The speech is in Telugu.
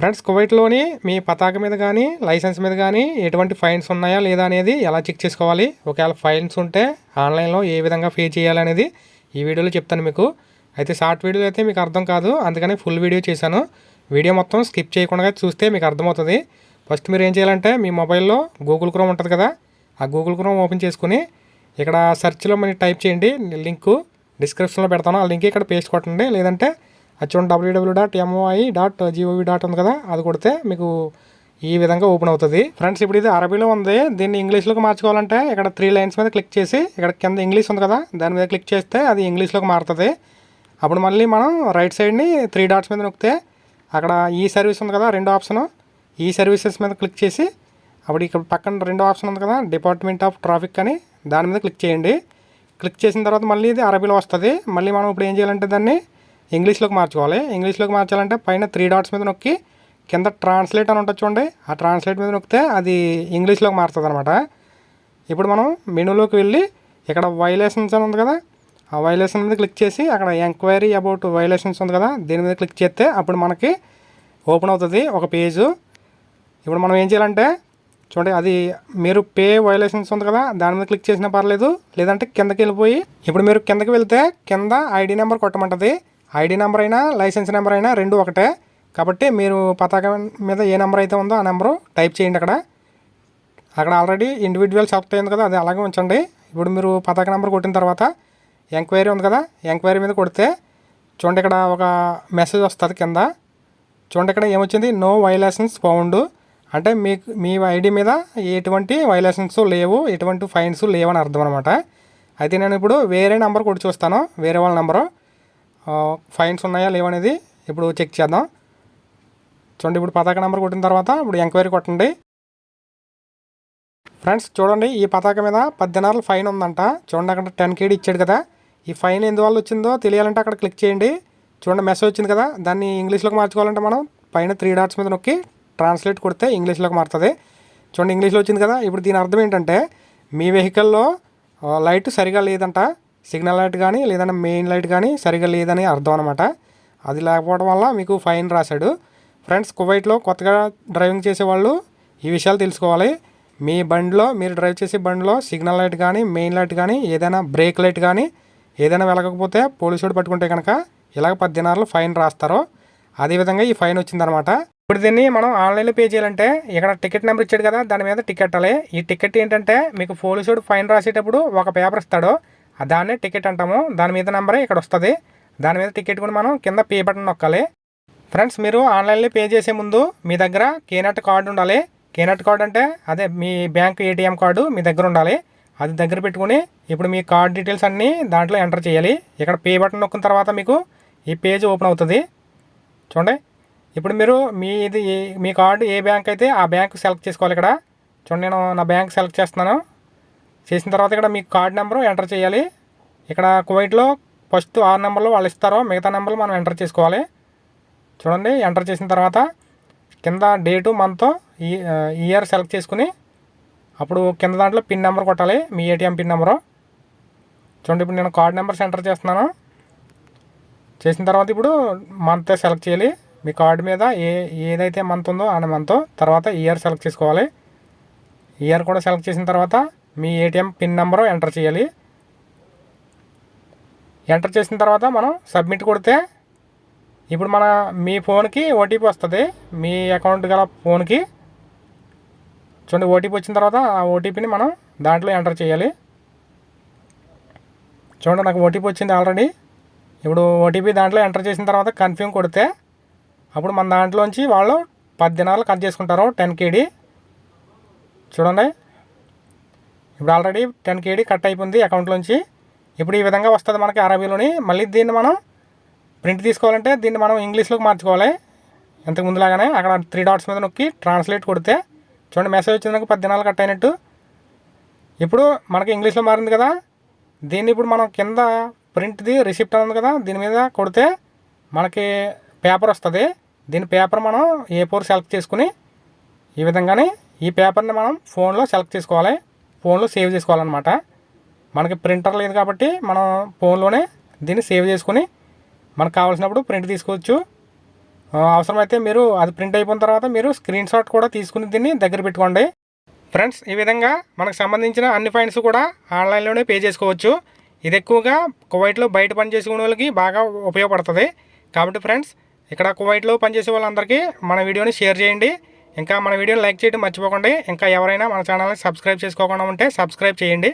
ఫ్రెండ్స్ కువైట్లోని మీ పతాక మీద కానీ లైసెన్స్ మీద కానీ ఎటువంటి ఫైన్స్ ఉన్నాయా లేదా అనేది ఎలా చెక్ చేసుకోవాలి? ఒకవేళ ఫైన్స్ ఉంటే ఆన్లైన్లో ఏ విధంగా పే చేయాలనేది ఈ వీడియోలో చెప్తాను మీకు. అయితే షార్ట్ వీడియోలు అయితే మీకు అర్థం కాదు అందుకని ఫుల్ వీడియో చేశాను. వీడియో మొత్తం స్కిప్ చేయకుండా చూస్తే మీకు అర్థమవుతుంది. ఫస్ట్ మీరు ఏం చేయాలంటే మీ మొబైల్లో గూగుల్ క్రోమ్ ఉంటుంది కదా ఆ గూగుల్ క్రోమ్ ఓపెన్ చేసుకుని ఇక్కడ సెర్చ్లో మీరు టైప్ చేయండి లింకు డిస్క్రిప్షన్లో పెడతాను. ఆ లింక్ ఇక్కడ పేస్ట్ కొట్టండి లేదంటే అది చూడండి WW dot MOI dot GOV dot ఉంది కదా? అది కొడితే మీకు ఈ విధంగా ఓపెన్ అవుతుంది. ఫ్రెండ్స్ ఇప్పుడు ఇది అరబీలో ఉంది. దీన్ని ఇంగ్లీష్లోకి మార్చుకోవాలంటే ఇక్కడ త్రీ లైన్స్ మీద క్లిక్ చేసి ఇక్కడ కింద ఇంగ్లీష్ ఉంది కదా? దాని మీద క్లిక్ చేస్తే అది ఇంగ్లీష్లోకి మారుతుంది. అప్పుడు మళ్ళీ మనం రైట్ సైడ్ని త్రీ డాట్స్ మీద నొక్కితే అక్కడ ఈ సర్వీస్ ఉంది కదా రెండు ఆప్షన్ ఈ సర్వీసెస్ మీద క్లిక్ చేసి అప్పుడు ఇక్కడ పక్కన రెండో ఆప్షన్ ఉంది కదా డిపార్ట్మెంట్ ఆఫ్ ట్రాఫిక్ అని దాని మీద క్లిక్ చేయండి. క్లిక్ చేసిన తర్వాత మళ్ళీ ఇది అరబీలో వస్తుంది. మళ్ళీ మనం ఇప్పుడు ఏం చేయాలంటే దాన్ని ఇంగ్లీష్లోకి మార్చుకోవాలి. ఇంగ్లీష్లోకి మార్చాలంటే పైన త్రీ డాట్స్ మీద నొక్కి కింద ట్రాన్స్లేట్ అని ఉంటుంది చూడండి. ఆ ట్రాన్స్లేట్ మీద నొక్కితే అది ఇంగ్లీష్లోకి మారుతుంది అనమాట ఇప్పుడు మనం మెనూలోకి వెళ్ళి ఇక్కడ వైలేషన్స్ అని ఉంది కదా ఆ వైలేషన్ మీద క్లిక్ చేసి అక్కడ ఎంక్వైరీ అబౌట్ వైలేషన్స్ ఉంది కదా దీని మీద క్లిక్ చేస్తే అప్పుడు మనకి ఓపెన్ అవుతుంది ఒక పేజు ఇప్పుడు మనం ఏం చేయాలంటే చూడండి అది మీరు పే వైలేషన్స్ ఉంది కదా దాని మీద క్లిక్ చేసినా పర్లేదు లేదంటే కిందకి వెళ్ళిపోయి ఇప్పుడు మీరు కిందకి వెళ్తే కింద ఐడి నెంబర్ కొట్టమంటుంది. ఐడి నెంబర్ అయినా లైసెన్స్ నెంబర్ అయినా రెండు ఒకటే. కాబట్టి మీరు పతాకం మీద ఏ నెంబర్ అయితే ఉందో ఆ నెంబరు టైప్ చేయండి అక్కడ. అక్కడ ఆల్రెడీ ఇండివిజువల్ సెలెక్ట్ అయింది కదా అది అలాగే ఉంచండి. ఇప్పుడు మీరు పతాక నెంబర్ కొట్టిన తర్వాత ఎంక్వైరీ ఉంది కదా ఎంక్వైరీ మీద కొడితే చూడండి ఇక్కడ ఒక మెసేజ్ వస్తుంది కింద. చూడండి ఇక్కడ ఏమొచ్చింది? నో వైలేషన్స్ ఫౌండ్ అంటే మీకు మీ ఐడి మీద ఎటువంటి వైలేషన్స్ లేవు ఎటువంటి ఫైన్స్ లేవు అని అర్థం అనమాట అయితే నేను ఇప్పుడు వేరే నెంబర్ కొట్టి చూస్తాను వేరే వాళ్ళ నెంబరు ఫైన్స్ ఉన్నాయా లేవనేది ఇప్పుడు చెక్ చేద్దాం. చూడండి ఇప్పుడు పతాక నెంబర్ కొట్టిన తర్వాత ఇప్పుడు ఎంక్వైరీ కొట్టండి. ఫ్రెండ్స్ చూడండి ఈ పతాక మీద పద్దెనారులు ఫైన్ ఉందంట. చూడండి అక్కడ టెన్ కేడీ ఇచ్చాడు కదా. ఈ ఫైన్ ఎందువల్ల వచ్చిందో తెలియాలంటే అక్కడ క్లిక్ చేయండి. చూడండి మెసేజ్ వచ్చింది కదా. దాన్ని ఇంగ్లీష్లోకి మార్చుకోవాలంటే మనం పైన త్రీ డాట్స్ మీద నొక్కి ట్రాన్స్లేట్ కొడితే ఇంగ్లీష్లోకి మారుతుంది. చూడండి ఇంగ్లీష్లో వచ్చింది కదా. ఇప్పుడు దీని అర్థం ఏంటంటే మీ వెహికల్లో లైట్ సరిగా లేదంట. సిగ్నల్ లైట్ కానీ లేదంటే మెయిన్ లైట్ కానీ సరిగా లేదని అర్థం అనమాట అది లేకపోవడం వల్ల మీకు ఫైన్ రాశాడు. ఫ్రెండ్స్ కువైట్లో కొత్తగా డ్రైవింగ్ చేసే వాళ్ళు ఈ విషయాలు తెలుసుకోవాలి. మీ బండిలో మీరు డ్రైవ్ చేసే బండిలో సిగ్నల్ లైట్ కానీ మెయిన్ లైట్ కానీ ఏదైనా బ్రేక్ లైట్ కానీ ఏదైనా వెలగకపోతే పోలీసుడు పట్టుకుంటే కనుక ఇలాగ పది ఫైన్ రాస్తారో. అదేవిధంగా ఈ ఫైన్ వచ్చిందనమాట ఇప్పుడు దీన్ని మనం ఆన్లైన్లో పే చేయాలంటే ఇక్కడ టికెట్ నెంబర్ ఇచ్చాడు కదా దాని మీద టికెట్ అలే ఈ టికెట్ ఏంటంటే మీకు పోలీసుడు ఫైన్ రాసేటప్పుడు ఒక పేపర్ ఇస్తాడు. దాన్నే టికెట్ అంటాము. దాని మీద నెంబరే ఇక్కడ వస్తుంది దాని మీద టికెట్ కూడా మనం కింద పే బటన్ నొక్కాలి. ఫ్రెండ్స్ మీరు ఆన్లైన్లో పే చేసే ముందు మీ దగ్గర కేనట్ కార్డు ఉండాలి. కేనట్ కార్డు అంటే అదే మీ బ్యాంక్ ఏటీఎం కార్డు మీ దగ్గర ఉండాలి. అది దగ్గర పెట్టుకుని ఇప్పుడు మీ కార్డ్ డీటెయిల్స్ అన్నీ దాంట్లో ఎంటర్ చేయాలి. ఇక్కడ పే బటన్ నొక్కిన తర్వాత మీకు ఈ పేజ్ ఓపెన్ అవుతుంది. చూడండి. ఇప్పుడు మీరు మీ ఇది ఏ- మీ కార్డు ఏ బ్యాంక్ అయితే ఆ బ్యాంక్ సెలెక్ట్ చేసుకోవాలి ఇక్కడ. చూడండి నేను నా బ్యాంక్ సెలెక్ట్ చేస్తున్నాను. చేసిన తర్వాత ఇక్కడ మీ కార్డ్ నెంబరు ఎంటర్ చేయాలి. ఇక్కడ కువైట్లో ఫస్ట్ ఆరు నెంబర్లు వాళ్ళు ఇస్తారో మిగతా నెంబర్లు మనం ఎంటర్ చేసుకోవాలి. చూడండి ఎంటర్ చేసిన తర్వాత కింద డేటు మంత్ ఈ ఇయర్ సెలెక్ట్ చేసుకుని అప్పుడు కింద దాంట్లో పిన్ నెంబర్ కొట్టాలి మీ ఏటీఎం పిన్ నెంబరు. చూడండి ఇప్పుడు నేను కార్డ్ నెంబర్స్ ఎంటర్ చేస్తున్నాను. చేసిన తర్వాత ఇప్పుడు మంత్ సెలెక్ట్ చేయాలి. మీ కార్డు మీద ఏ ఏదైతే మంత్ ఉందో ఆ మంత్ తర్వాత ఇయర్ సెలెక్ట్ చేసుకోవాలి. ఇయర్ కూడా సెలెక్ట్ చేసిన తర్వాత మీ ఏటీఎం పిన్ నెంబరు ఎంటర్ చేయాలి. ఎంటర్ చేసిన తర్వాత మనం సబ్మిట్ కొడితే ఇప్పుడు మన మీ ఫోన్కి ఓటీపీ వస్తుంది. మీ అకౌంట్ గల ఫోన్కి చూడండి ఓటీపీ వచ్చిన తర్వాత ఆ ఓటీపీని మనం దాంట్లో ఎంటర్ చేయాలి. చూడండి నాకు ఓటీపీ వచ్చింది ఆల్రెడీ ఇప్పుడు ఓటీపీ దాంట్లో ఎంటర్ చేసిన తర్వాత కన్ఫ్యూమ్ కొడితే అప్పుడు మన దాంట్లోంచి వాళ్ళు పది దినాలు కట్ చేసుకుంటారు టెన్ కేడీ చూడండి. ఇప్పుడు ఆల్రెడీ టెన్ కేడీ కట్ అయిపోయింది అకౌంట్లోంచి ఇప్పుడు ఈ విధంగా వస్తుంది మనకి అరబీలోని మళ్ళీ దీన్ని మనం ప్రింట్ తీసుకోవాలంటే దీన్ని మనం ఇంగ్లీష్లోకి మార్చుకోవాలి. ఇంతకు ముందులాగానే అక్కడ త్రీ డాట్స్ మీద నొక్కి ట్రాన్స్లేట్ కొడితే చూడండి మెసేజ్ వచ్చిందాక పది దినాలు కట్ అయినట్టు. ఇప్పుడు మనకి ఇంగ్లీష్లో మారింది కదా. దీన్ని ఇప్పుడు మనం కింద ప్రింట్ది రిసిప్ట్ ఉంది కదా దీని మీద కొడితే మనకి పేపర్ వస్తుంది. దీని పేపర్ మనం ఏ ఫోర్ సెలెక్ట్ చేసుకుని ఈ విధంగానే ఈ పేపర్ని మనం ఫోన్లో సెలెక్ట్ చేసుకోవాలి. ఫోన్లో సేవ్ చేసుకోవాలన్నమాట. మనకి ప్రింటర్ లేదు కాబట్టి మనం ఫోన్లోనే దీన్ని సేవ్ చేసుకుని మనకు కావాల్సినప్పుడు ప్రింట్ తీసుకోవచ్చు. అవసరమైతే మీరు అది ప్రింట్ అయిపోయిన తర్వాత మీరు స్క్రీన్ షాట్ కూడా తీసుకుని దీన్ని దగ్గర పెట్టుకోండి. ఫ్రెండ్స్ ఈ విధంగా మనకు సంబంధించిన అన్ని ఫైన్స్ కూడా ఆన్లైన్లోనే పే చేసుకోవచ్చు. ఇది ఎక్కువగా కువైట్లో బయట పనిచేసుకునే వాళ్ళకి బాగా ఉపయోగపడుతుంది. కాబట్టి ఫ్రెండ్స్ ఇక్కడ కువైట్లో పనిచేసే వాళ్ళందరికీ మన వీడియోని షేర్ చేయండి. ఇంకా మన వీడియో లైక్ చేయడం మర్చిపోకండి. ఇంకా ఎవరైనా మన ఛానల్ని సబ్స్క్రైబ్ చేసుకోకుండా ఉంటే సబ్స్క్రైబ్ చేయండి.